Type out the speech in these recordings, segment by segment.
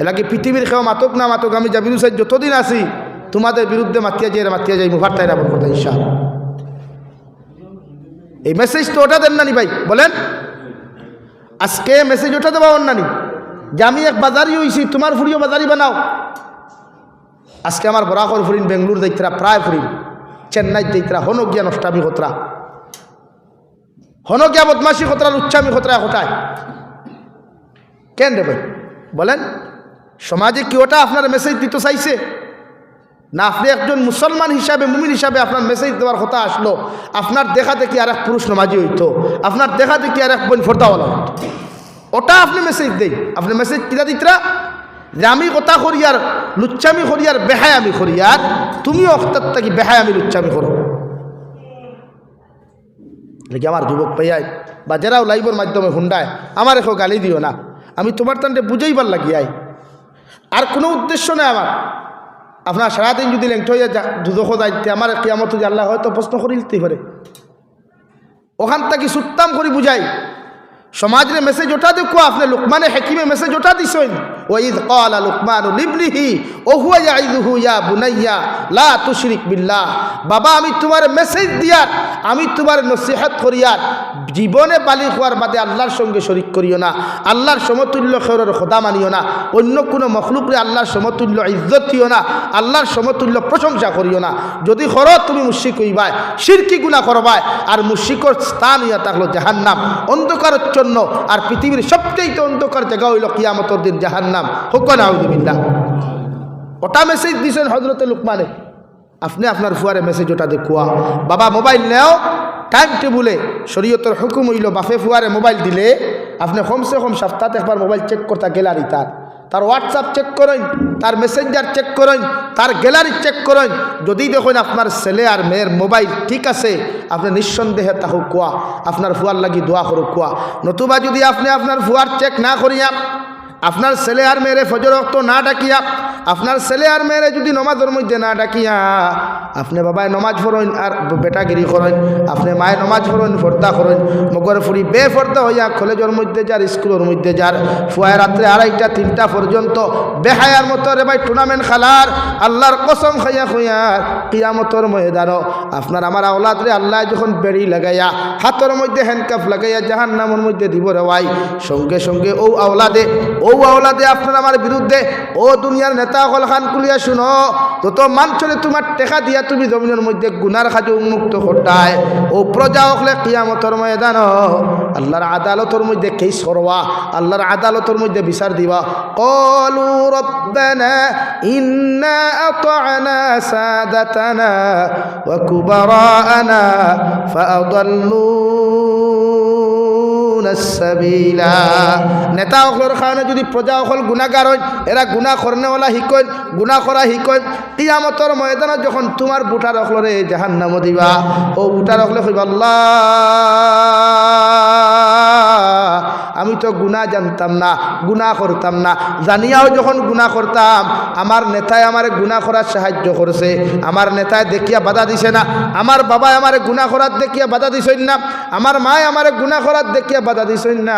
এলাকি পৃথিবীর খেয়ে মাতক না মাতক, আমি জাবিরু সাহেব যতদিন আছি, তোমাদের বিরুদ্ধে মাতিয়া যাই মাতিয়া যাই মুভার তাই না বলব ঈশা এই মেসেজ তো ওটা দেন নানি ভাই, বলেন। আজকে মেসেজ ওটা দেওয়া অন্যানি যে আমি এক বাজারি হইছি, তোমার ফুরিও বাজারি বানাও। আজকে আমার বরাকর ফুরিন, বেঙ্গলুর দৈত্রা প্রায় ফুরিন, চেন্নাই দৈত্রা হনগিয়া নষ্টামি খতরা। হনগিয়া বদমাসি খতরা উচ্চামি খতরা হটায় কেন রে ভাই? বলেন। সমাজে কি ওটা আপনার মেসেজ দিতে চাইছে? না, আপনি একজন মুসলমান হিসাবে, মুমিন হিসাবে আপনার মেসেজ দেওয়ার কথা আসলো। আপনার দেখা দেখি আর এক পুরুষ নমাজি হইতো? আপনার দেখা দেখি আর এক বোন ফোরদাওয়ালা হইতো? ওটা আপনি মেসেজ দেই আপনি মেসেজ কিনা দিতরা? যে আমি কথা করি আর লুচ্চামি করি আর বেহায় আমি করি আর তুমিও অক্তার থাকি বেহায় আমি লুচ্চামি করো। দেখি আমার যুবক পাইয়াই বা যারাও লাইভের মাধ্যমে হুন্ডায়, আমার এখন গালি দিও না। আমি তোমার তান্ডে বুঝাইবার লাগিয়াই। আর কোনো উদ্দেশ্য নেই আমার। আপনার সারাদিন যদি লেংট হইয়া দুদক দায়িত্বে আমার কিয়ামত যে আল্লাহ হয়তো প্রশ্ন করি দিতে পারে। ওখান থেকে সুত্তাম করে বুঝাই, সমাজের মেসেজ ওটা দেখো আপনি, লুকমানে হেকিমে মেসেজ ওটা দিছেন। ওয়াইদ ক্বালা লুকমান লিবনিহি ও হুয়া ইয়াইদুহু ইয়া বুনাইয়া, লা তুশরিক বিল্লাহ। বাবা, আমি তোমার মেসেজ দিয়ার, আমি তোমার নসিহত করিয়ার জীবনে বালি হওয়ার বাদে আল্লাহর সঙ্গে শরিক করিও না, আল্লাহর সমতুল্য খেরের খোদা মানিও না, অন্য কোনো মখলুকরে আল্লাহর সমতুল্য ইজ্জত দিও না, আল্লাহর সমতুল্য প্রশংসা করিও না। যদি কর, তুমি মুশিক হইবাই শিরকি গুণা করবাই, আর মুশিকর স্থান ইয়া থাকল জাহান্নাম অন্ধকারের জন্য আর পৃথিবীর সবচেয়ে অন্ধকার জায়গা হইল কিয়ামতর দিন জাহান্নাম। হুকন আউদুবিল্লাহ ওটা মেসেজ দিছেন হজরত লুকমানে। আপনি আপনার ফুয়ারে মেসেজ ওটা দেখুয়া। বাবা মোবাইল নেও। টাইম টেবুলে শরীয়তর হুকুম হইল, বাফে ফুয়ারে মোবাইল দিলে আপনি কমসে কম সপ্তাহে একবার মোবাইল চেক করতে গ্যালারি তার। তার হোয়াটসঅ্যাপ চেক করেন, তার মেসেঞ্জার চেক করেন, তার গ্যালারি চেক করেন। যদি দেখুন আপনার ছেলে আর মেয়ের মোবাইল ঠিক আছে, আপনি নিঃসন্দেহে তাহু কোয়া, আপনার ফুয়ার লাগি দোয়া করো কোয়া। নতুবা যদি আপনি আপনার ফুয়ার চেক না করিয়া আপনার ছেলে আর মেয়েরে ফজর রক্ত না ডাকিয়া, আপনার ছেলে আর মেয়েরে যদি নমাজের মধ্যে না ডাকিয়া, আপনি বাবায় নমাজ ফরইন আর বেটাগিরি করেন, আপনি মায়ে নমাজ ফরইন ফর্দা করেন, মগর ফুরি বে ফর্দা হইয়া কলেজের মধ্যে যার, স্কুলের মধ্যে যার, ফুয়ায় রাত্রে আড়াইটা, তিনটা পর্যন্ত বেহায়ার মতো, রে ভাই টুর্নামেন্ট খেলার, আল্লাহর কসম খাইয়া খুঁয়ার কিয়ামতর ময়দানও। আপনার আমার আওলাদ রে, আল্লাহ যখন বেড়ি লাগাইয়া, হাতের মধ্যে হ্যান্ডকাফ লাগাইয়া জাহান নামের মধ্যে দিব রে ভাই, সঙ্গে সঙ্গে ও আওলাদে, ও আওলাদে আপনার আমার বিরুদ্ধে, ও দুনিয়ার নেতা হল খান কুলিয়া শুনো তত মানচলে তোমার টেকা দিয়া তুমি জমিনের মধ্যে গুনার খাজে উন্মুক্ত ঘটায়। ও প্রজা হলে কিয়ামতর ময়দান, আল্লাহর আদালতর মধ্যে কেস করবা আল্লাহর আদালতর মধ্যে বিচার দিবা। কলু রব্বানা ইন্না আতানা সাদাতানা ওয়া কুবারানা ফাআদাল্লুনা সাবিলা। নেতা কারণে যদি প্রজা অকল গুণাগার হয় এরা গুণা করনেওয়ালা শিকন গুণা করা শিকন কিয়ামতর ময়দানত যখন তোমার বুটার অকলরে জাহান নাম দিবা ও বুটার অকলে কইবা আল্লাহ! আমি তো গুণা জানতাম না, গুণা করতাম না। জানিয়াও যখন গুণা করতাম, আমার নেতায় আমার গুণা করার সাহায্য করেছে। আমার নেতায় দেখিয়া বাধা দিছে না। আমার বাবাই আমার গুণা করার দেখিয়া বাধা দিছেন না। আমার মায় আমার গুণা করার দেখিয়া বাধা দিছেন না।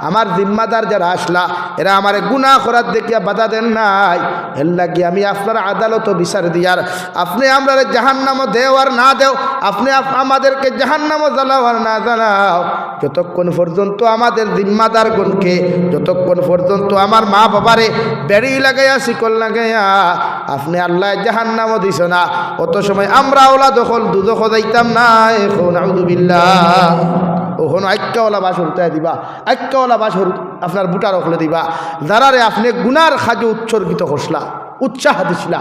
আমার জিম্মাদার যারা আসলা, এরা আমার গুণা করার দেখিয়া বাধা দেন নাই। এর লাগি আমি আপনার আদালত বিচার দিয়ার। আপনি আমরা জাহান্নামও দেও আর না দেও, আপনি আপ- আমাদেরকে জাহান্নামও জ্বালাও আর না জ্বালাও। যতক্ষণ পর্যন্ত আমাদের জিম্মাদার গণকে যতক্ষণ পর্যন্ত আমার মা বাবারে বেড়ি লাগাইয়া, শিকল লাগাইয়া, আপনি আল্লাহ জাহান্নামও দিছ না, অত সময় আমরা ওলা দখল দুদখ যাইতাম না, এখন আউদুবিল্লাহ ওখানে আক্কাওয়ালা বাস উল্টায় দিবা আক্কাওয়ালা বাস আপনার বুটার অখলে দিবা। যারারে আপনি গুনার খাজে উৎসর্গিত করসলা উৎসাহ দিছিলা।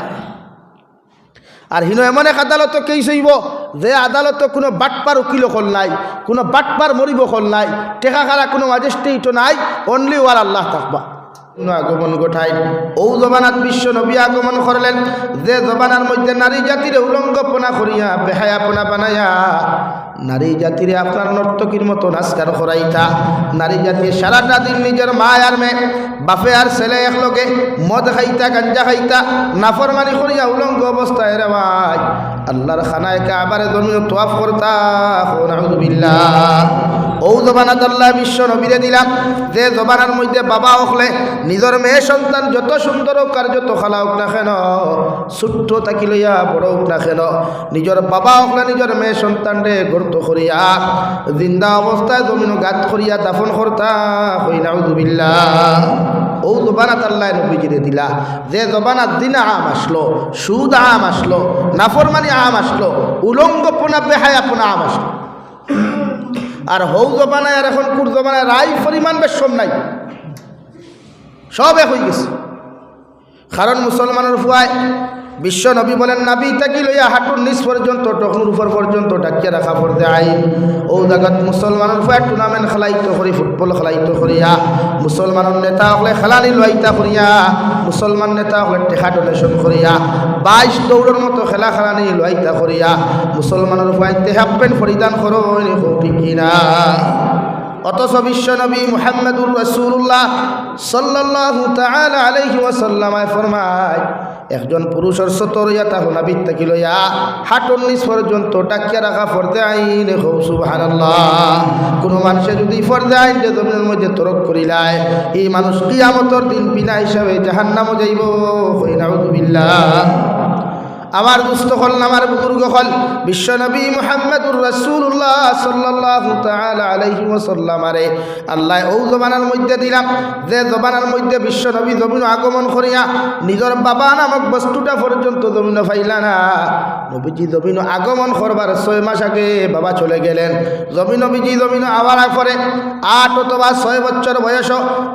আর হিনো এমন এক আদালত কেই সইব যে আদালত কোনো বাটপার উকিল হল নাই, কোনো বাটপার মরিব হল নাই, টেকা খারা কোনো ম্যাজিস্ট্রেট নাই অনলি ওয়ার আল্লাহ থাকবা আগমন ঘটাই ও জবানাত বিশ্ব নবী আগমন করলেন, যে জবানার মধ্যে নারী জাতির উলঙ্গপনা করিয়া বেহায়াপনা বানাইয়া নারী জাতিরে আপনার নর্তকীর মতো নাস্কার করাইতা। নারী জাতির সারাটা দিন নিজের মা আর মেয়ে বাপে আর ছেলে একলগে মদ খাইতা, গাঞ্জা খাইতা, নাফরমানি করিয়া উলঙ্গ অবস্থায় রে ভাই আল্লাহর খানায় কাবারে জমিও তোয়াফ করতা ও জবানাত আল্লাহ বিশ্ব নবীরে দিলাম, যে জবানার মধ্যে বাবা হকলে নিজের মেয়ে সন্তান যত সুন্দর হোক আর যত খালা হোক না কেন, ছোট্ট তাকি লইয়া বড় হোক না কেন, নিজের বাবা হকলে নিজের মেয়ে সন্তান রে গর্ত করিয়া, জিন্দা অবস্থায় জমিন গাত করিয়া দাফন করতা হই নাউজুবিল্লাহ ও জবানাত আল্লাহ নবীজিরে দিলা। যে জবানাত দিন আম আসলো, সুদ আম আসলো, নাফরমানি আম আসলো উলঙ্গ পোনা বেহায় আপনা আম আসলো। আর হৌ জবানায় আর এখন কুর জবানায় রাই পরিমাণ বেশম নাই। সব এক হয়ে গেছে। কারণ মুসলমানের ফুয়ায় বিশ্ব নবী বলেন, নাবি তাকি লইয়া হাঁটুর নিচ পর্যন্ত টকনুর উপর পর্যন্ত ডাকিয়া রাখা পড়তে আইন। ও জায়গাত মুসলমানের ফুয়ায় টুর্নামেন্ট খেলাইতো করি, ফুটবল খেলাইতো করিয়া। মুসলমানের নেতা হলে খেলানি লইতা করিয়া। মুসলমান নেতা হলে টেকা ডোনেশন করিয়া। বাইশ দৌড়ের মতো খেলা খেলানি লইতা করিয়া। মুসলমানের ফুয়ায় হাফ প্যান্ট পরিধান করো ঠিক কিনা অথচ বিশ্ব নবী মুহাম্মদুর রসুল্লাহ সাল্লাহ তাআলা আলাইহি ওয়াসাল্লামায় ফরমায় একজন পুরুষের সতর ইয়া, তাহু তাকি লইয়া হাটন নিচ পর্যন্ত টাকিয়া রাখা ফর্দে আইন হৌ, সুবহানাল্লাহ। কোনো মানুষে যদি ফর্দে আইন যে জমিনের মধ্যে তরক করিলায় এই মানুষ কিয়ামতর দিন বিনা হিসাবে জাহান্নামও যাইব নাউযুবিল্লাহ আমার দুস্থ হল আমার বুজুর্গ হল বিশ্বনবী মোহাম্মদুর রসুল্লাহ সাল্লাহ আলাইহি ওসাল্লামারে আল্লাহ ও জবানার মধ্যে দিলাম, যে জবানার মধ্যে বিশ্বনবী জমিন আগমন করিয়া নিজের বাবা নামক বস্তুটা পর্যন্ত জমিন ফাইলা না। নবীজি জমিন আগমন করবার ছয় মাস আগে বাবা চলে গেলেন। জমিন নবীজি জমিন আবার করে আট অথবা ছয় বছর বয়স,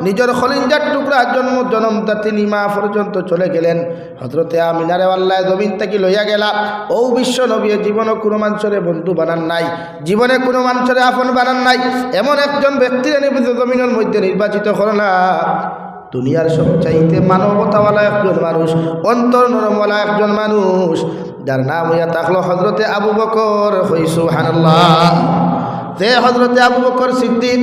নিজের খলিঞ্জার টুকরা জন্ম জনমটা তিনি মা পর্যন্ত চলে গেলেন। হজরতে আমিনারে আল্লাহ জমিন থেকে লইয়া গেলা। ও বিশ্ব নবী জীবনে কোনো মানুষের বন্ধু বানান নাই, জীবনে কোনো মানুষের আপন বানান নাই। এমন একজন ব্যক্তির জমিনের মধ্যে নির্বাচিত করো না। দুনিয়ার সবচাইতে মানবতাওয়ালা একজন মানুষ, অন্তর নরমওয়ালা একজন মানুষ, যার নাম হইয়া থাকল হজরতে আবু বকর। হইসু হানাল্লাহ যে হজরতে আবু বকর সিদ্দিক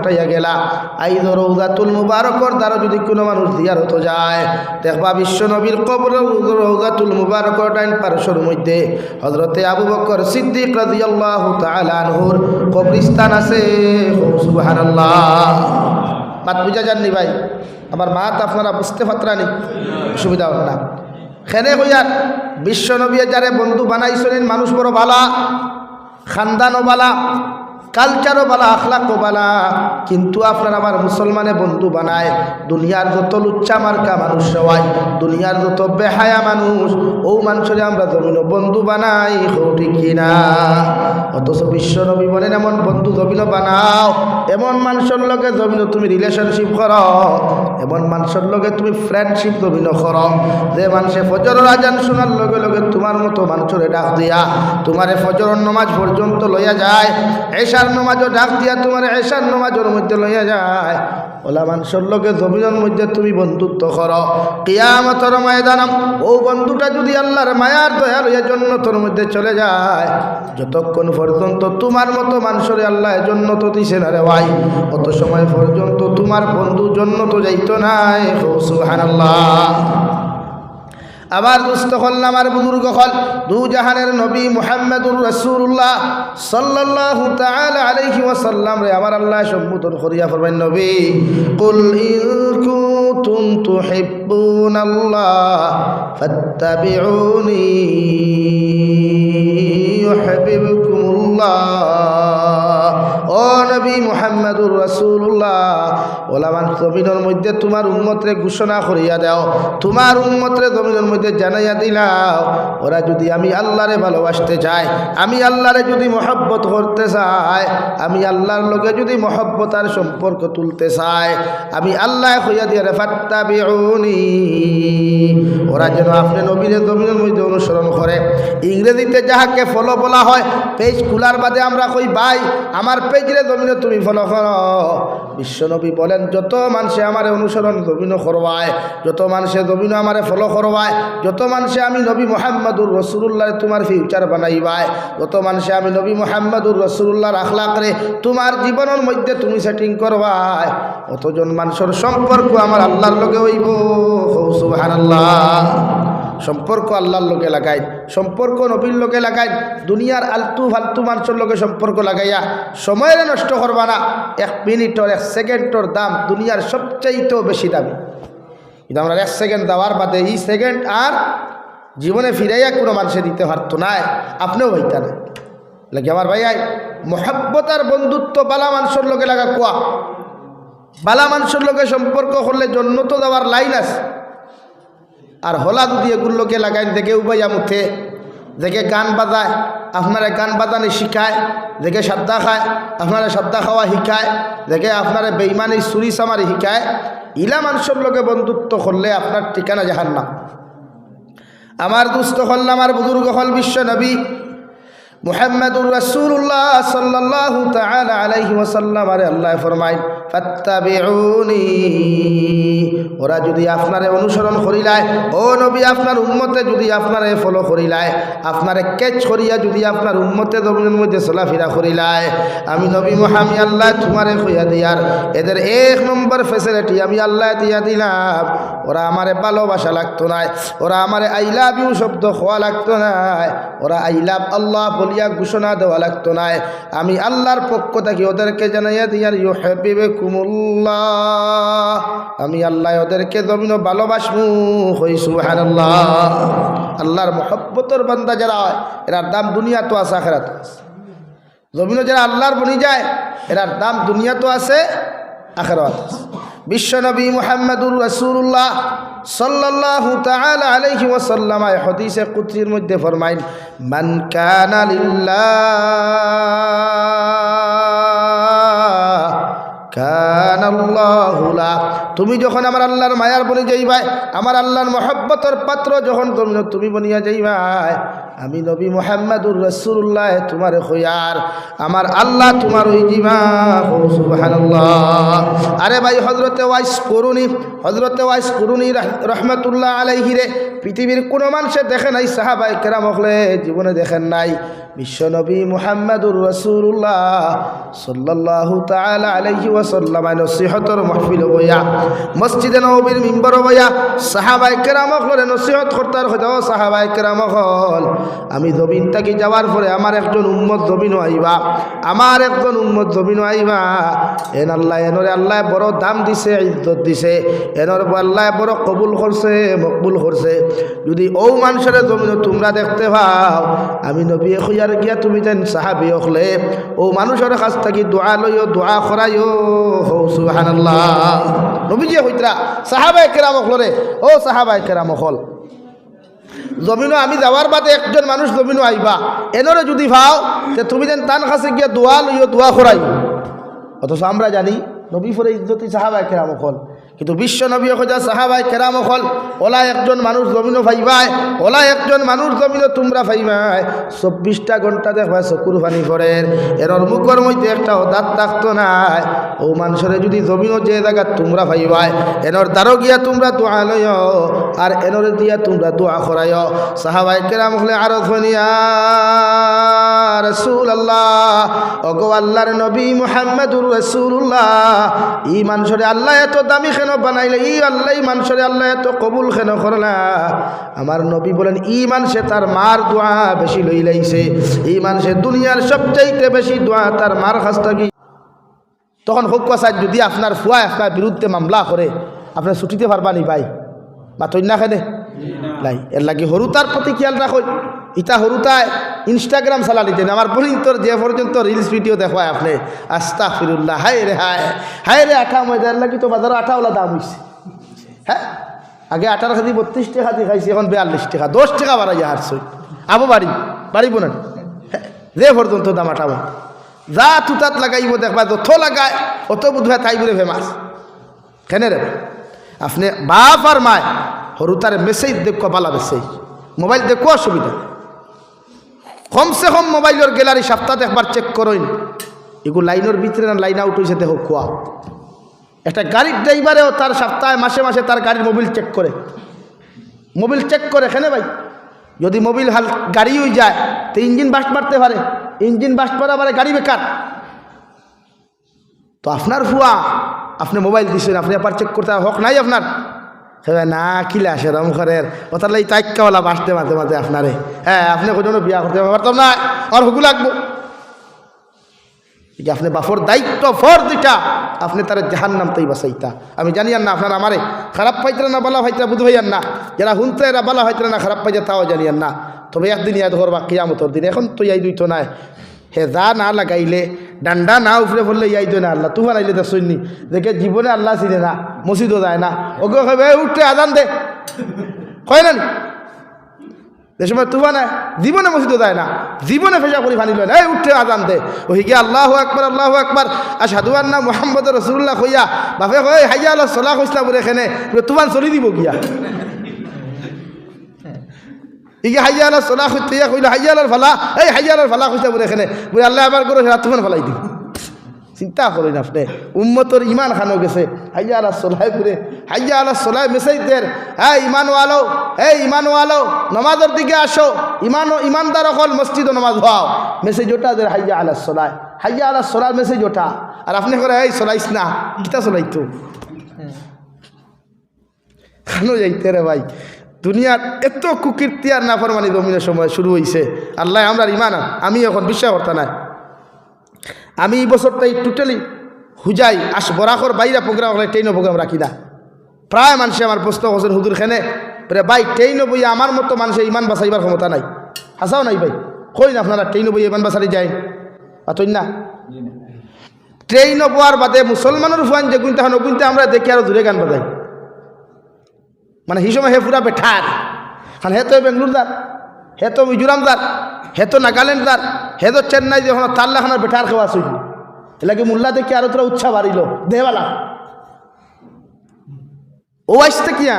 খাটাইয়া গেলা। আই রৌজাতুল মুবারকর দ্বারা যদি কোনো মানুষ দিয়ারত যায়, দেখবা বিশ্ব নবীর কবর রৌজাতুল মুবারকর টাইম পারসর মধ্যে। হজরতে আবু বকর সিদ্দিক রাদিয়াল্লাহু তাআলা আনহুর কবরিস্তান আছে। সুবহানাল্লাহ। বাত বুঝা যাননি ভাই? আমার মাত আপনারা বুঝতে পাত্রানি অসুবিধা হবে না। খেনে হইয়ার বিশ্ব নবী যারে বন্ধু বানাইছেন, মানুষ বড় বালা, খানদানও বালা কালচারও বালা আখলাকও বালা কিন্তু আপনার আমার মুসলমানে বন্ধু বানায়, দুনিয়ার যত লুচ্চা মার্কা মানুষ সবাই দুনিয়ার যত বেহায়া মানুষ, ও মানুষের আমরা জমিন বন্ধু বানাই হৌটি কিনা অথচ বিশ্ব নবী বলেন, এমন বন্ধু জমিন বানাও, এমন মানুষের লগে জমিন তুমি রিলেশনশিপ কর, এমন মানুষের লগে তুমি ফ্রেন্ডশিপ জমিন কর। যে মানুষে ফজর রাজান শোনার লগে লগে তোমার মতো মানুষের ডাক দিয়া, তোমারে ফজর নমাজ পর্যন্ত লইয়া যায় এশার নমাজও ডাক দিয়া তোমার এশার নমাজের মধ্যে লইয়া যায়। ওলা মানুষের লোকে জমিনের মধ্যে তুমি বন্ধুত্ব কর। কিয়ামতর ময়দানম ও বন্ধুটা যদি আল্লাহর মায়ার দয়া জন্য তোর মধ্যে চলে যায়, যতক্ষণ পর্যন্ত তোমার মতো মানুষের আল্লাহ জন্য তো দিছে না রে ভাই, অত সময় পর্যন্ত তোমার বন্ধু জন্য তো যাইতো নাই। সুহানাল্লাহ আবার দুস্থ হল আমার বুজুর্গ হল দু জাহানের নবী মুহাম্মদুর রসুল্লাহ সাল্লাহ আলাইহি ওয়াসাল্লাম রে, আমার আল্লাহ সম্বোধন করিয়া ফরমাইন, নবী, কুল ইন কুনতুম তুহিব্বুনাল্লাহ ফাত্তাবিউনি ইউহিব্বুকুমুল্লাহ। নবী মুহাম্মদুর রাসূলুল্লাহ। ওলামান জমিনের মধ্যে তোমার উম্মতরে ঘোষণা করিয়া দাও। তোমার উম্মতরে জমিনের মধ্যে জানাইয়া দিলাও। ওরা যদি আমি আল্লাহরে ভালোবাসতে চায়, আমি আল্লাহরে যদি মহব্বত করতে চায়, আমি আল্লাহর লোকে যদি মহব্বত আর সম্পর্ক তুলতে চায়, আমি আল্লাহ হইয়া দিয়ে রে ফাত্তা ওরা যেন আপনি নবীরে জমিনের মধ্যে অনুসরণ করে। ইংরেজিতে যাহাকে ফলো বলা হয়, পেজ খোলার বাদে আমরা কই, ভাই, আমার পেজরে জমিনে তুমি ফলো করো। বিশ্বনবী বলেন, যত মানুষে আমার অনুসরণ জমিনও করবায়, যত মানুষে জমিনও আমারে ফলো করবায়, যত মানুষে আমি নবী মোহাম্মদুর রসুল্লাহ তোমার ফিউচার বানাইবায়, যত মানুষে আমি নবী মোহাম্মদুর রসুল্লাহর আখলাকরে তোমার জীবনের মধ্যে তুমি সেটিং করবায়, অতজন মানুষের সম্পর্ক আমার আল্লাহর লোকে হইব। সুহান আল্লাহ সম্পর্ক আল্লাহর লোকে লাগাই, সম্পর্ক নবীর লোকে লাগাই, দুনিয়ার আলতু ফালতু মানুষের লোকে সম্পর্ক লাগাইয়া সময়ের নষ্ট করবা না। এক মিনিটর, এক সেকেন্ডর দাম দুনিয়ার সবচাইতেও বেশি দামি। কিন্তু আমরা এক সেকেন্ড দেওয়ার বাদে এই সেকেন্ড আর জীবনে ফিরাইয়া কোনো মানুষে দিতে পারতো না। আপনিও হইতা না লাগে আমার ভাইয়াই মহাব্বত আর বন্ধুত্ব বালা মানুষের লোকে লাগা কোয়া? বালা মানুষের লোকে সম্পর্ক করলে জন্য তো দেওয়ার লাইন আছে। আর হলা যদি এগুলোকে লাগাই, দেখে উপাইয়া মুঠে। দেখে গান বাজায়, আপনারা গান বাজানি শিখায়। দেখে সাদ্দা খায়, আপনারা সাদ্দা খাওয়া শিখায়। দেখে আপনারা বেইমানি চুরি চামারি শিখায়। ইলা মানুষের লোকে বন্ধুত্ব করলে আপনার ঠিকানা যাহার নাম আমার দুস্থ হল, আমার বুজুর্গ হল বিশ্ব নবী মুহাম্মদুর রাসূলুল্লাহ সাল্লাল্লাহু তাআলা আলাইহি ওয়াসাল্লাম। আরে আল্লাহ ফরমায় ওরা যদি আপনারে অনুসরণ করিলায়, ও নবী, আপনার উম্মতে যদি আপনারে ফলো করিলায়, আপনারে কেচ করিয়া যদি আপনার উম্মতে জমিনের মধ্যে চলাফেরা করিলায়, আমি নবী মহামি আল্লাহ তোমারে কইয়া দিয়ার। এদের এক নম্বর ফেসিলিটি আমি আল্লাহ দিয়া দিলাম। ওরা আমারে ভালোবাসা লাগতো না ওরা আমারে আই লাভ ইউ শব্দ খোয়া লাগতো না ওরা আই লাভ আল্লাহ বলিয়া ঘোষণা দেওয়া লাগতো না আমি আল্লাহর পক্ষ থেকে ওদেরকে জানাইয়া দিয়ার, ইউ হ্যাপিবে আমি আল্লাহ ওদেরকে জমিন ভালোবাসমু হইসু আল্লাহ আল্লাহর মহব্বতর বান্দা যারা হয় এরার দাম দুনিয়া তো আছে, আখেরাত আছে। জমিনও যারা আল্লাহর বনি যায়, এরার দাম দুনিয়া তো আছে, আখেরাত আছে। বিশ্বনবী মোহাম্মদুর রসুল্লাহ সাল্লাল্লাহু তাআলা আলাইহি ওয়াসাল্লাম হাদিসে কুদসির মধ্যে ফরমাইন, মান কানা তুমি যখন আমার আল্লাহর মায়ার বনে যাইবাই, আমার আল্লাহর মহব্বতর পাত্র যখন তুমি তুমি বনিয়া যাইবাই আমি নবী মোহাম্মদুর রসুল্লাহ তোমার হইয়ার আমার আল্লাহ, তোমার ওই জিমা। আরে ভাই হজরতে ওয়াইস করুনি হজরতে ওয়াইস করুনি রহমতুল্লাহ আলাইহিরে পৃথিবীর কোনো মানুষে দেখে নাই সাহাবাই কেরাম হলে জীবনে দেখেন নাই। বিশ্বনবী মুহাম্মদুর রসুল্লাহ সাল্লাল্লাহু তাআলা আলাইহি ওয়াসাল্লাম নসিহতর মাহফিল বইয়া মসজিদে নবীর মিম্বর বইয়া সাহাবাই কেরাম হলে নসিহত করতার হইতাও সাহাবাই কেরাম হল আমি জমিন থাকি যাওয়ার পরে আমার একজন উম্মত জমিনও আইবা, আমার একজন উম্মত জমিনও আইবা। এন আল্লাহ, এনরে আল্লাহ বড় দাম দিছে, ইজ্জত দিছে। এনর আল্লাহ বড় কবুল করছে, মকবুল করছে। যদি ও মানুষের জমিন তোমরা দেখতে পাও, আমি নবী খুঁয়ার গিয়া তুমি যেন সাহাবি হলে, ও মানুষের কাছ থাকি দোয়া লইও, দোয়া করাইও। হৌ, সুবহানাল্লাহ। নবীজি হইতরা সাহাবাই কেরাম হলরে ও সাহাবাই কেরাম হল। জমিনও আমি যাওয়ার বাদে একজন মানুষ জমিনও আইবা। এনরে যদি ভাও যে তুমি যেন তান কাছে গিয়া দোয়া লইও, দোয়া করাই অথচ আমরা জানি, নবী ফরে ইজ্জতি সাহাবা কেরাম কিন্তু বিশ্ব নবী খোঁজা সাহাবাই কেরাম হল ওলা একজন মানুষ জমিনও ফাইবাই ওলা একজন মানুষ জমিনও তোমরা ফাইবাই চব্বিশটা ঘণ্টা দেখবা চকুর পানি পড়ে এর মুখর মধ্যে একটা দাঁত থাকতো নাই। ও মানুষের যদি জমিনও যে জায়গা তোমরা ফাইবাই এনর দ্বারও গিয়া তোমরা দোয়া লয় আর এনর দিয়া তোমরা দোয়া করায় সাহাবাই কেরাম হলে আরও ধনিয়া রসুল আল্লাহ অগো আল্লাহর নবী মুহাম্মদুর রসুল্লাহ ই মানুষরে আল্লাহ এত দামি কেন বানাইলে ই আল্লাহ মানুষরে আল্লাহ এত কবুল কেন করলা আমার নবী বলেন ই মানুষে তার মার দোয়া বেশি লই লাইছে। ই মানুষে দুনিয়ার সবচাইতে বেশি দোয়া তার মার কাছ থাকি তখন হোক সাজ যদি আপনার ফুয়া আপনার বিরুদ্ধে মামলা করে আপনার ছুটিতে পারবানি ভাই? বা তৈন্যা খেলে নাই। এর লাগে সৰু তাৰ প্ৰতি খেয়াল ৰাখোঁ ইটা হরুতায় ইনস্টাগ্রাম চালা নিতেন আমার পর্যন্ত যে পর্যন্ত রিলস ভিডিও দেখায় আপনি। আস্তা ফিরুল্লাহ হায় রে হায়। হায় রে আঠা ময়দার লাগি তো বাজারও আঠাওয়ালা দাম হয়েছে হ্যাঁ আগে আঠারো খাদি বত্রিশ টাকা দিয়ে খাইছি, এখন বিয়াল্লিশ টাকা। দশ টাকা বাড়াই হারছই আবো বাড়ি বাড়িব না? যে পর্যন্ত দাম আঠাবো। যা তুতাত লাগাইব দেখবা, যত লাগায়, অত বোধ হয় তাই বলে ফেমাস কেন রে আপনি বাপ আর মায় সৰু তাৰে মেছেজ দেখুৱা পালা মেছেজ মোবাইল দেখুৱা অসুবিধা কমসে কম মোবাইলের গ্যালারি সপ্তাহে একবার চেক করইন এগুলো লাইনের ভিতরে না লাইন আউট হয়েছে দেখো কোয়া একটা গাড়ির ড্রাইভারেও তার সপ্তাহে মাসে মাসে তার গাড়ির মোবিল চেক করে। মোবিল চেক করে এখানে ভাই? যদি মোবিল হাল গাড়ি হয়ে যায়, তো ইঞ্জিন বাস্ট মারতে পারে। ইঞ্জিন বাস্ট মারা পারে গাড়ি বেকার। তো আপনার ফুয়া আপনি মোবাইল দিচ্ছেন আপনি আবার চেক করতে হক নাই আপনার। হ্যাঁ না কিলে আসে রম ঘরের? ও তাহলে এই তাইকাওয়ালা বাসতে মাঝে মাঝে আপনারে। হ্যাঁ আপনি কোনো বিয়া করতে পারতাম না আর হুকু লাগবো। আপনি বাফর দায়িত্ব ফর দুইটা আপনি তার জাহান নামতেই বাসাইতা আমি জানি আর না আপনার আমারে। খারাপ পাইতরা না, বলা হয়তো বুধ হইয়ার না। যারা হুনতে এরা বলা হয়তো না, খারাপ পাইতে তাও জানি আর না। তবে একদিন ইয়াদ ধরবা কিয়ামতর দিন। এখন তো ইয়াই দুইতো নাই। হে যা না লাগাইলে, ডান্ডা না উফরে পড়লে ইয়াই তো না। আল্লাহ, তুফান আইলে তো শুননি। দেখে জীবনে আল্লাহ চিনে না। মসজিদও যায় না। ওকে কবে উঠতে আদান দে। কয় না? যে সময় তুফানে জীবনে মসজিদও যায় না। জীবনে ফেসা করি ফানি লয় উঠতে আদান দে। ও হিগে আল্লাহ আকবার আল্লাহ আকবার। আর সাধুয়ার নাম মোহাম্মদ রসুল্লাহ কইয়া বাপে কয়, হাইয়া আল্লাহ সলাহ কইসলা বলে এখানে। তুফান চলি দিব গিয়া। ইগে হাইয়া আল্লাহ সলাহ কইতে কইলে, হাইয়া আল্লাহর ফালা এই, হাইয়া আল্লাহর ফালা বলে এখানে। বলে, আল্লাহ আবার করে, সেটা তুফান ফালাই দিব। চিন্তা করেন আপনি। উম্মতর ইমান খানো গেছে। হাইয়া আলা সোলাই করে, হাইয়া আল্লাহ সোলাই মেসেজ দের হ্যাঁ ইমান ওয়ালো এই ইমান ওয়ালো নমাজের দিকে আসো। ইমান ইমানদার অকল মসজিদ নমাজ হওয়াও মেসেজ ওটা দের হাইয়া আল্লাহ সোলাই হাইয়া আলা সোলাই মেসেজ ওটা আর আপনি করে এই সোলাইস না কিতা সোলাইতো। খানো যাইতে রে ভাই। দুনিয়ার এত কুকীর্তি আর নাফরমানি জমিনের সময় শুরু হয়েছে আল্লাহ আমরা ইমান আমি এখন বিশ্বাস করতে নাই। আমি এই বছরটাই টোটালি হুজাই আস বরাকর বাইরা প্রোগ্রাম হলে ট্রেনও প্রোগ্রাম রাখি না। প্রায় মানুষে আমার প্রশ্ন করছেন হুদুর খানে? ভাই ট্রেনও বই আমার মতো মানুষের ইমান বাঁচাইবার ক্ষমতা নাই। হাসাও নাই ভাই। কই না আপনারা ট্রেনও বই ইমান বাঁচারি যায়? পাতই না? ট্রেনও পোয়ার বাদে মুসলমানের ফুয়ান যে গুনতে হন গুনতে আমরা দেখি আরও দূরে গান বাজাই মানে সেই সময় হে পুরা বেঠার। কারণ হে তো বেঙ্গলোর দার হে তো মিজোরাম দার হে তো নাগাল্যান্ড দার হে তো চেন্নাই যখন তাল্লাখানার বেঠার খাওয়া শুই এলাকি মোল্লা দেখি আরও তোরা উৎসাহ বাড়িল। দেহবালা। ও আসতে কিয়া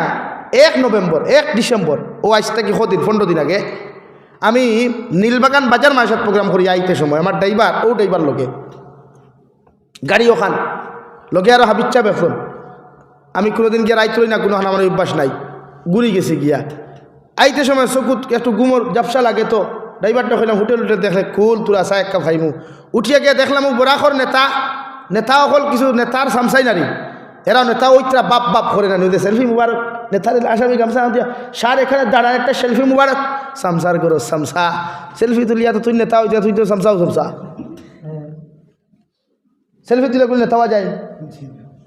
এক নভেম্বর, এক ডিসেম্বর। ও আসতে কি কদিন? পনেরো দিন আগে। আমি নীলবাগান বাজার মাসের প্রোগ্রাম করি আইতে সময়। আমার ড্রাইভার, ও ড্রাইভার লোকে। গাড়ি ওখান। লগে আরও হাবিচ্ছা বেফন আমি কোনোদিন গিয়ে রাইত না কোনো আমার অভ্যাস নাই। ঘুরি গেছি গিয়া। আইতে সময় চকুত একটু গুমর জাপসা লাগে তো। ড্রাইভারটা কইলাম হোটেল হোটেল দেখলে কুল তুরা চা এক কাপ খাইমু উঠিয়া গিয়া দেখলাম ও বরাকর নেতা নেতা অকল কিছু নেতার সামসাই নারী এরা নেতা ওইটা বাপ বাপ করে না নিতে সেলফি মুবারক নেতার আসামি গামছা দিয়া। সার এখানে দাঁড়ায় একটা সেলফি মুবারক সামসার করো সামসা সেলফি তুলিয়া তো তুই নেতা হইতে তুই তো সামসাও সামসা সেলফি তুলে কোনো নেতাওয়া যায়।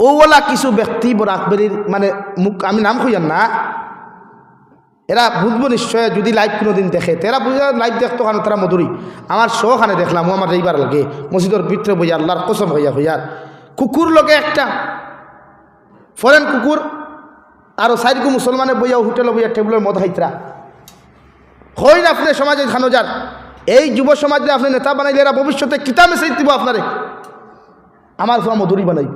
ওওয়ালা কিছু ব্যক্তি বরাকবেরির মানে মুখ আমি নাম খুঁজান না। এরা বুঝব নিশ্চয়, যদি লাইভ কোনো দিন দেখে তেরা বুঝে লাইভ দেখতো কারণ তারা মধুরী আমার শোখানে দেখলাম আমার এইবার লাগে। মসজিদের ভিতরে বইয়া আল্লাহর কসম হইয়া হইয়ার কুকুর লোকে একটা। ফরেন কুকুর আরও সাইডকু মুসলমানে বইয়া হোটেলে বইয়া টেবিলের মদ হাইতরা হই না আপনি সমাজে খানো যার এই যুব সমাজে আপনি নেতা বানাইলে এরা ভবিষ্যতে কিতা মেসেজ দিব আপনারে আমার ফুয়া মধুরী বানাইব।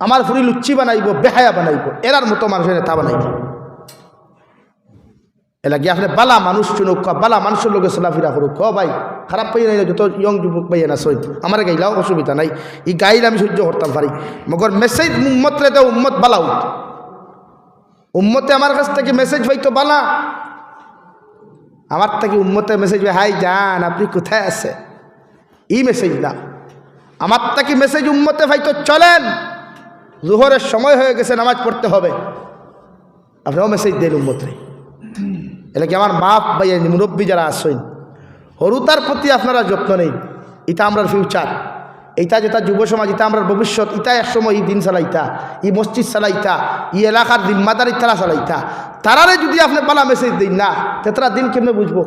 আমার ফুরি লুচ্চি বানাইব, বেহায়া বানাইব। এরার মতো মানুষের নেতা বানাইব এলা গিয়ে আপনি বালা মানুষ চুনুক ক, বালা মানুষের লোকে চলাফেরা করুক। ক ভাই খারাপ পাই নাই যত ইয়ং যুবক পাই না সই আমার গাইলাও অসুবিধা নাই। ই গাইলে আমি সহ্য করতাম পারি। মগর মেসেজ উম্মত রে দেও উম্মত বালা উঠ। উম্মতে আমার কাছ থেকে মেসেজ পাইতো বালা। আমার থেকে উম্মতে মেসেজ পাই হাই যান আপনি কোথায় আছে ই মেসেজ না। আমার থেকে মেসেজ উম্মতে ভাই তো চলেন জোহরের সময় হয়ে গেছে নামাজ পড়তে হবে। আপনিও মেসেজ দেন উম্মতে এটা কি আমার বাপ ভাই মুরব্বী যারা আসেন হরুতার প্রতি আপনারা যত্ন নেই। এটা আমরা ফিউচার এটা যেটা যুব সমাজ এটা আমরা ভবিষ্যৎ ইটা এক সময় ই দিন চালাইতা ই মসজিদ চালাইতা ই এলাকার দিনমাদারি তারা চালাইতা। তারারে যদি আপনি পালা মেসেজ দিন, না, তে তারা দিন কেমনে বুঝব?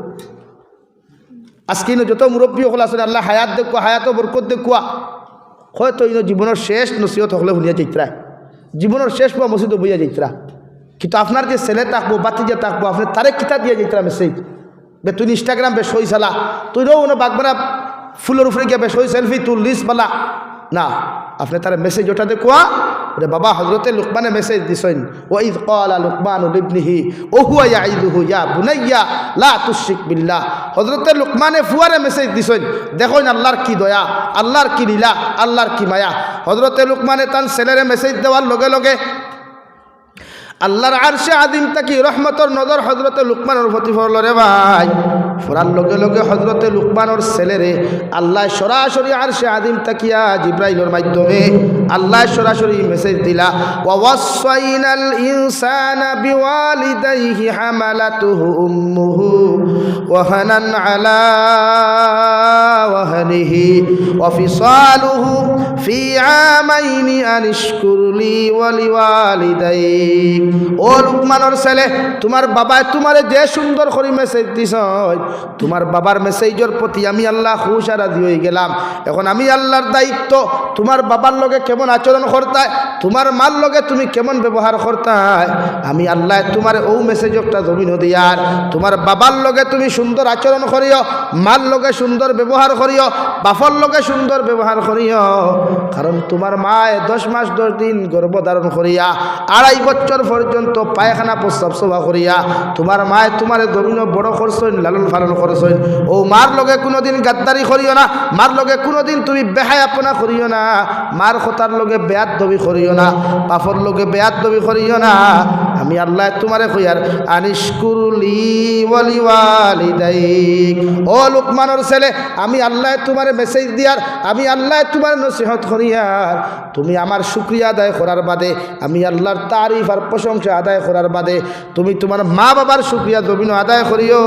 আজকে ইনো যত মুরব্বী হল আসলে আল্লাহ হায়াত দেখুয়া হায়াত বরকত দেখুয়া হয়তো ইনো জীবনের শেষ নসিহত হলে শুনিয়া যাইতরা। জীবনের শেষ বা মসজিদ বইয়া যাইতরা। কিন্তু আপনার যে ছেলে থাকব, বাতি যে থাকব, আপনি তারে কিতা দিয়ে যাইতরা মেসেজ বে তুই ইনস্টাগ্রাম বেশ হই তুই রো বাগবারা ফুলের উপরে গিয়ে বেশ হই সেলফি তুল লিস বালা। না, আপনি তার মেসেজ ওটা দেখুয়া রে বাবা হজরতে লুকমানে মেসেজ দিছেন। ওয়াইদ ক্বালা লুকমান লিবনিহি ও হুয়া ইয়াইদুহু ইয়া বুনাইয়া, লা তুশরিক বিল্লাহ। হজরতে লুকমানে ফুয়ারে মেসেজ দিছেন। দেখুন আল্লাহর কি দয়া, আল্লাহর কি লীলা, আল্লাহর কি মায়া। হজরতে লুকমানে তার ছেলেরে মেসেজ দেওয়ার লগে লগে আল্লাহর আরশে আদিম তাকি রহমতর নজর হজরতে লুকমানের প্রতি ফরল রে ভাই? ফোরার লগে লগে হজরতে লুকমানোর ছেলেরে আল্লাহ সরাসরি আরশে আদিম তাকিয়া জিব্রাইলের মাধ্যমে আল্লাহ সরাসরি মেসেজ দিলা ও লুকমানোর ছেলে, তোমার বাবায় তোমারে যে সুন্দর করে মেসেজ দিছ তোমার বাবার মেসেজের প্রতি আমি আল্লাহ খুশারা হয়ে গেলাম। এখন আমি আল্লাহর দায়িত্ব, তোমার বাবার লগে কেমন আচরণ করতায়, তোমার মার লগে তুমি কেমন ব্যবহার করতায়, আমি আল্লাহ তোমার ও মেসেজ একটা জমিন দিয়ার। তোমার বাবার লগে তুমি সুন্দর আচরণ করিও, মার লগে সুন্দর ব্যবহার করিও বাফর লগে সুন্দর ব্যবহার করিও। কারণ তোমার মায় দশ মাস দশ দিন গর্ভধারণ করিয়া, আড়াই বছর পর্যন্ত পায়খানা প্রস্তাব সভা করিয়া, তোমার মায় তোমার জমিন বড় করছেন, লালন পালন করছেন ও মার লগে কোনোদিন গাদ্দারি করিও না, মার লগে কোনোদিন তুমি বেহায় আপনা করিও না, মার কথার লগে বেয়াত দবি করিও না বাফর লগে বেয়াত দবি করিও না। আমি আল্লাহ তোমারে কইয়ার আনিশকুরলি ওয়ালি ওয়ালিদাইক। ও লুকমানোর ছেলে, আমি আল্লাহ তোমারে মেসেজ দিয়ার আমি আল্লাহ তোমার নসিহত করিয়ার তুমি আমার শুক্রিয়া আদায় করার বাদে, আমি আল্লাহর তারিফ আর প্রশংসা আদায় করার বাদে, তুমি তোমার মা বাবার শুক্রিয়া জমিন আদায় করিও।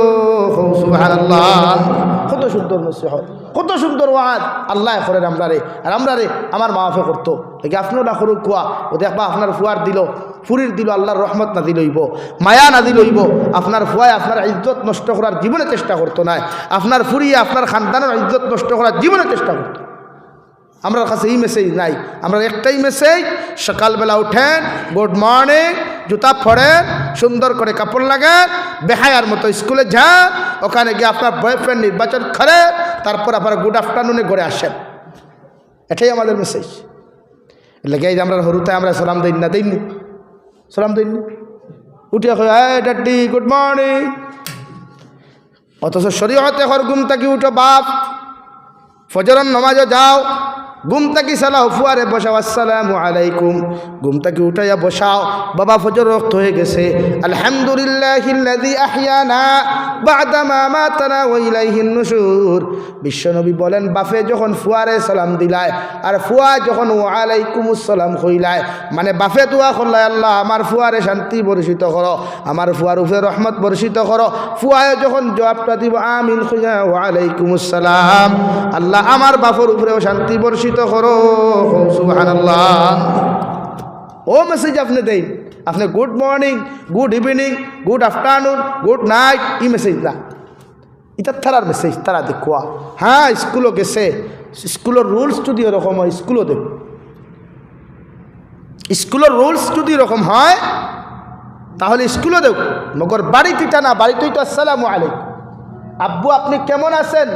কত সুন্দর নসিহত, কত সুন্দর ওয়াজ। আল্লাহ করেন আমরা রে আমরা রে আমার মা বাপে করতো। দেখি আপনারা করুক কুয়া, ও দেখবা আপনার ফুয়ার দিল, ফুরির দিল, আল্লাহর রহমত না দিলইব মায়া না দিলইব আপনার ফুয়ায় আপনার ইজ্জত নষ্ট করার জীবনে চেষ্টা করতো না আপনার ফুরিয়ে আপনার খানদানের ইজ্জত নষ্ট করার জীবনে চেষ্টা করতো। আমার কাছে এই মেসেজ নাই। আমরা একটাই মেসেজ সকালবেলা উঠেন গুড মর্নিং জুতা ফড়েন সুন্দর করে কাপড় লাগান বেহায়ার মতো স্কুলে যান ওখানে গিয়ে আপনার বয়ফ্রেন্ড নির্বাচন করেন তারপর আপনার গুড আফটারনুনে ঘরে আসেন। এটাই আমাদের মেসেজ লেগে যে আমরা হরুতে আমরা সালাম দিন না দিইনি সালাম দিইনি উঠে হ্যাঁ গুড মর্নিং অথচ শরীয়তে হর ঘুম থাকি উঠো বাপ। ফজরন নমাজও যাও। ঘুম থাকি সালাও, ফুয়ারে বসাও, আসসালামু আলাইকুম। ঘুম থাকি উঠাইয়া বসাও। বাবা ফজর রক্ত হয়ে গেছে। ওয়া বিশ্বনবী বলেন বাফে যখন ফুয়ারে সালাম দিলায়, আর ফুয়া যখন ওয়া আলাইকুমুস সালাম কইলায় মানে বাফে দোয়া করলায় আল্লাহ আমার ফুয়ারে শান্তি বর্ষিত করো, আমার ফুয়ার উপরে রহমত বর্ষিত করো। ফুয়ায় যখন জবাবটা দিব, আমিন খুঁজা সালাম। আল্লাহ আমার বাফর উপরেও শান্তি বর্ষিত করো। সুবহানাল্লাহ। ও মেসেজ আপনি দেন। আপনি good morning good evening good afternoon good night ই মেসেজ না এটা তারার মেসেজ তারা দেখুয়া। হ্যাঁ স্কুলও গেছে। স্কুলের রুলস যদি এরকম হয় স্কুলও দেখ স্কুলের রুলস যদি এরকম হয়, তাহলে স্কুলও দেখ মগর বাড়িতে না বাড়িতেই তো আসসালামু আলাইকুম। আব্বু, আপনি কেমন আছেন?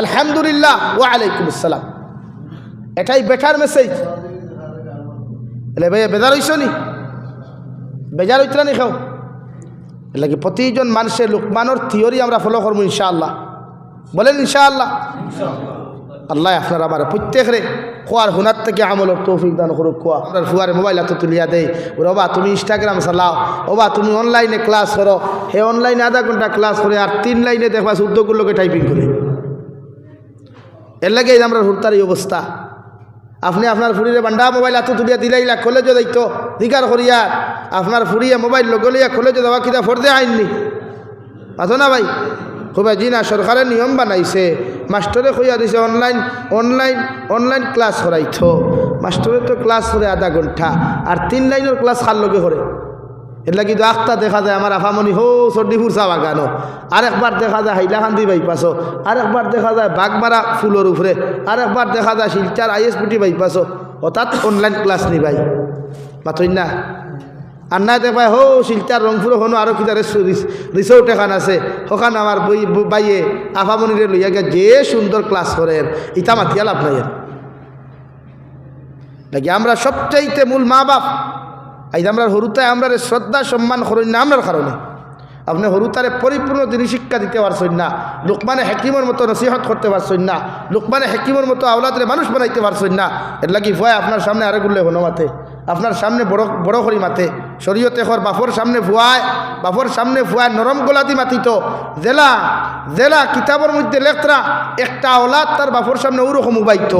আলহামদুলিল্লাহ ও আলাইকুম আসসালাম। এটাই বেটার মেসেজ এলে ভাই বেজার হইছ নি? বেজার হইতরা নি খাও। লাগে প্রতিজন মানুষের লোকমানোর থিওরি আমরা ফলো করব ইনশাআল্লাহ। বলেন ইনশাআল্লাহ। আল্লাহ আপনার আমার প্রত্যেকরে খোয়ার হুনার থেকে আমলের তৌফিক দান করুক, খোয়া। আপনার ফুয়ারে মোবাইল এত তুলিয়া দেয় ওবা, তুমি ইনস্টাগ্রাম চালাও। ওবা, তুমি অনলাইনে ক্লাস করো। হে অনলাইনে আধা ঘণ্টা ক্লাস করে আর তিন লাইনে দেখবা চোদ্দগুলোকে টাইপিং করে। এর লাগে আমরা হুরতার এই অবস্থা। আপনি আপনার ফুরিরে বান্ডা মোবাইল এত তুলিয়া দিলাইলা কলেজও দায়িত্ব দিকার করিয়া আপনার ফুরিয়ে মোবাইল লগলিয়া কলেজে দেওয়া কিনা ফর্দে আইননি। আছো না ভাই? খুব জি না সরকারের নিয়ম বানাইছে। মাস্টরে কইয়া দিছে অনলাইন অনলাইন অনলাইন ক্লাস করাইতো মাস্টরে তো ক্লাস করে আধা ঘণ্টা আর তিন লাইনের ক্লাস খার লগে করে এর কিন্তু আখতা দেখা যায় আমার আফামনি হো সর্দিপুর চা বাগানো আরেকবার দেখা যায় হাইলাকান্দি বাইপাসও আরেকবার দেখা যায় বাগমারা ফুলের উপরে আরেকবার দেখা যায় শিলচার আইএসপিটি বাইপাসও অর্থাৎ অনলাইন ক্লাস নি ভাই মাথই না? আর নাই দেখ ভাই হো শিলচার রংপুর হনো আরও কিতা রিসোর্ট এখান আছে। ওখানে আমার বই বাইয়ে আফামনিরে লইয়া গিয়া যে সুন্দর ক্লাস করেন ইটা মাতিয়া লাভ নাই। নাকি আমরা সবচাইতে মূল মা বাপ আজ আমরা হরুতায় আমরা শ্রদ্ধা, সম্মান করেন না আমরার কারণে। আপনি হরুতারে পরিপূর্ণ তিনি শিক্ষা দিতে পারছেন না, লোকমানে হেকিমের মতো নসিহত করতে পারছেন না, লোকমানে হেকিমের মতো আওলাদের মানুষ বানাইতে পারছেন না, এর লাগি ভয় আপনার সামনে আরেকগুলো হনুমাতে আপনার সামনে বড় বড় করি মাথে শরীয়তে হর বাফর সামনে ভুয়ায় বাফর সামনে ভুয়ায় নরম গোলাদি মাতিত। জেলা জেলা কিতাবের মধ্যে লেখরা, একটা আওলাদ তার বাফর সামনে ওরকম উবাইত।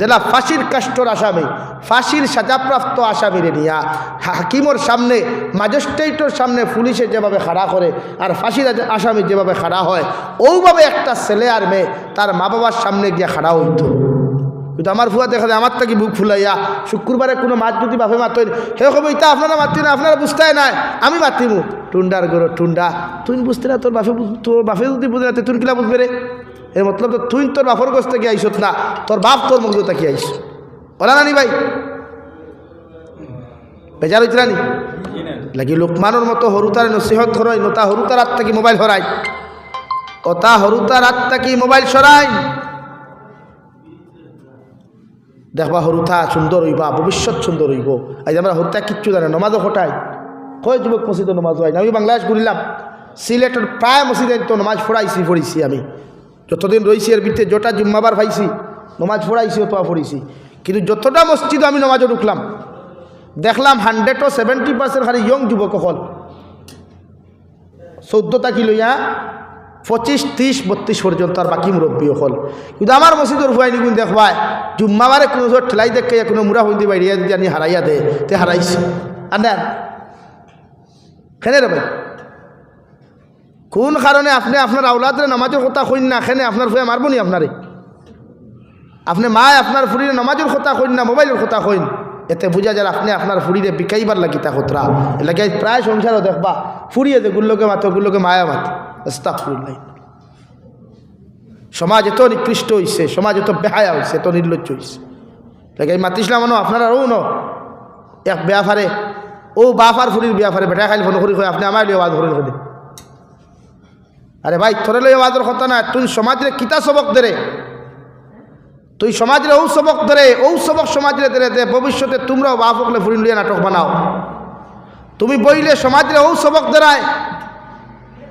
জেলা ফাঁসির কাষ্টর আসামি, ফাঁসির সাজাপ্রাপ্ত আসামিরে নিয়া। হাকিমর সামনে ম্যাজিস্ট্রেটর সামনে পুলিশে যেভাবে খাড়া করে, আর ফাঁসির আসামি যেভাবে খাড়া হয়, ওইভাবে একটা ছেলে আর মেয়ে তার মা বাবার সামনে গিয়ে খাড়া হইতো। কিন্তু আমার ফুয়া দেখা যায় আমার তাকে বুক ফুলাইয়া? শুক্রবারে কোনো মাছ যদি বাপে মাতই হে কবে ইতা আপনারা মাতি না, আপনারা বুঝতে নাই, আমি মাতিমু টুন্ডার গরো, টুন্ডা, তুই বুঝতে না তোর বাপে তোর বাপে যদি বুঝে না তুই কিলা বুঝবে রে? এর মতলব তো তুই তোর বাপর গোছ থেকে আইসত না, তোর বাপ তোর মগজ থেকে আইস। ওলা নানি ভাই? বেজার হইতে রানি লাগি লোকমানোর মতো হরুতার নসিহত হরই নতা হরুতার হাত থেকে মোবাইল হরাই? ওতা হরুতার হাত থেকে মোবাইল সরাই? দেখবা হরুথা সুন্দর হইবা, ভবিষ্যৎ সুন্দর হইব। আজ আমরা হরুতা কিচ্ছু জানে নমাজও ঘটাই কয় যুবক মসজিদে নমাজ হয়? না আমি বাংলাদেশ ঘুরলাম, সিলেটের প্রায় মসজিদে তো নমাজ ফোড়াইছি পড়িছি আমি। যতদিন রয়েছি এর ভিতরে যটা জুম্মাবার পাইছি, নমাজ পড়াইছি অত পড়িছি। কিন্তু যতটা মসজিদ আমি নমাজও ঢুকলাম, দেখলাম হান্ড্রেড ও সেভেন্টি পার্সেন্ট খালি ইয়ং যুবক হল চৌদ্দটা কি লইয়া? পঁচিশ ত্রিশ বত্রিশ পর্যন্ত আর বাকি মুরব্বী হল কিন্তু আমার মসজিদের হুয়াইনি গুণ দেখবায় জুম্মাবারে কোনো ধর ঠেলাই দেখে, কোনো মুরা হইতে বাইরিয়া যদি আনি হারাইয়া দে, তে হারাইছি আন্দার খেনে রে ভাই? কোন কারণে আপনি আপনার আওলাদের নামাজের কথা কইন না, খেনে আপনার ফুয়ে মারব নি আপনারে আপনি মায় আপনার ফুরিরে নামাজের কথা কইন না মোবাইলের কথা কইন? এতে বুঝা যায় আপনি আপনার ফুরিরে বিকাইবার লাগি তা খতরা এলাকায় প্রায় সংসারও দেখবা ফুরিয়ে দে গুল্লোকে মাতো, গুল্লোকে মায়া মাত। আস্তাগফিরুল্লাহ। সমাজ এত নিকৃষ্ট হইছে, সমাজ এত বেহায়া হইছে এত নির্লজ্জ হইছে। এলাকায় মাতিসলাম মানো আপনারা ও ন এক বেয়া ফারে ও বাফার ফুরির বিয়া ফারে বেটা খাইল ফোন করি আপনি আমার লিয়ে আওয়াজ করেন করি আরে ভাই, তোরে লই আওয়াজের কথা না, তুই সমাজের কিতা সবক দেরে? তুই সমাজের ঔ সবক ধরে ঔ সবক সমাজের ধরে দে ভবিষ্যতে তোমরাও বাপ হকলে ফুরিন লিয়ে নাটক বানাও। তুমি বইলে সমাজের ঔ সবক ধরায়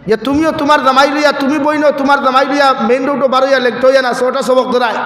যে তুমিও তোমার জামাই লইয়া, তুমি বইনো তোমার জামাই লইয়া মেইন রোডও বারোইয়া লেখতে হইয়া না সেটা সবক ধরায়।